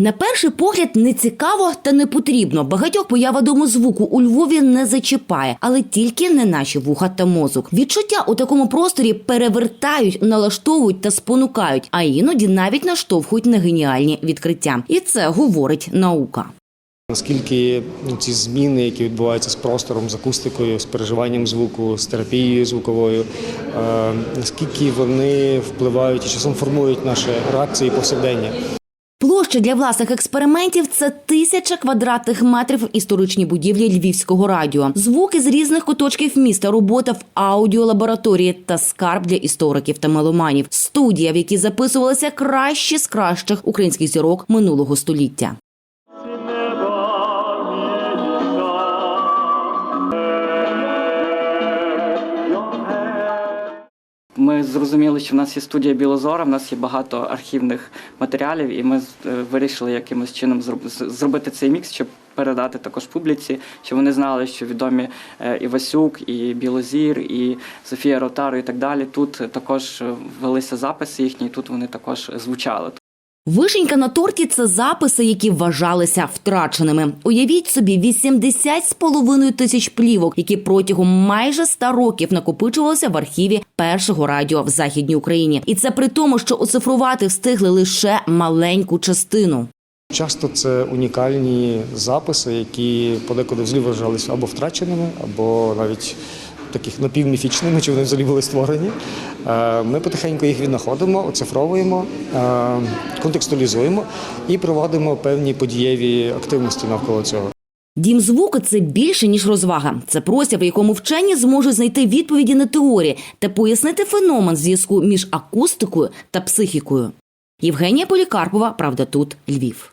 На перший погляд не цікаво та не потрібно. Багатьох поява дому звуку у Львові не зачіпає, але тільки не наші вуха та мозок. Відчуття у такому просторі перевертають, налаштовують та спонукають, а іноді навіть наштовхують на геніальні відкриття. І це говорить наука. Наскільки ці зміни, які відбуваються з простором, з акустикою, з переживанням звуку, з терапією звуковою, е, наскільки вони впливають і часом формують наші реакції повсякдення. Площа для власних експериментів це тисяча квадратних метрів в історичній будівлі Львівського радіо. Звуки з різних куточків міста, робота в аудіолабораторії та скарб для істориків та меломанів. Студія, в якій записувалися кращі з кращих українських зірок минулого століття. Ми зрозуміли, що в нас є студія Білозора, в нас є багато архівних матеріалів, і ми е, вирішили якимось чином зроб- зробити цей мікс, щоб передати також публіці, щоб вони знали, що відомі е, і Васюк, і Білозір, і Софія Ротару, і так далі. Тут також е, велися записи їхні, і тут вони також звучали. Вишенька на торті це записи, які вважалися втраченими. Уявіть собі, 80 з половиною тисяч плівок, які протягом майже 100 років накопичувалися в архіві першого радіо в західній Україні. І це при тому, що оцифрувати встигли лише маленьку частину. Часто це унікальні записи, які подекуди взагалі вважалися або втраченими, або навіть таких напівміфічними, чи вони взагалі були створені. Е, Ми потихеньку їх віднаходимо, оцифровуємо, е, контекстуалізуємо і проводимо певні подієві активності навколо цього. Дім звуку це більше ніж розвага. Це простір, в якому вчені зможуть знайти відповіді на теорії та пояснити феномен зв'язку між акустикою та психікою. Євгенія Полікарпова, правда, тут Львів.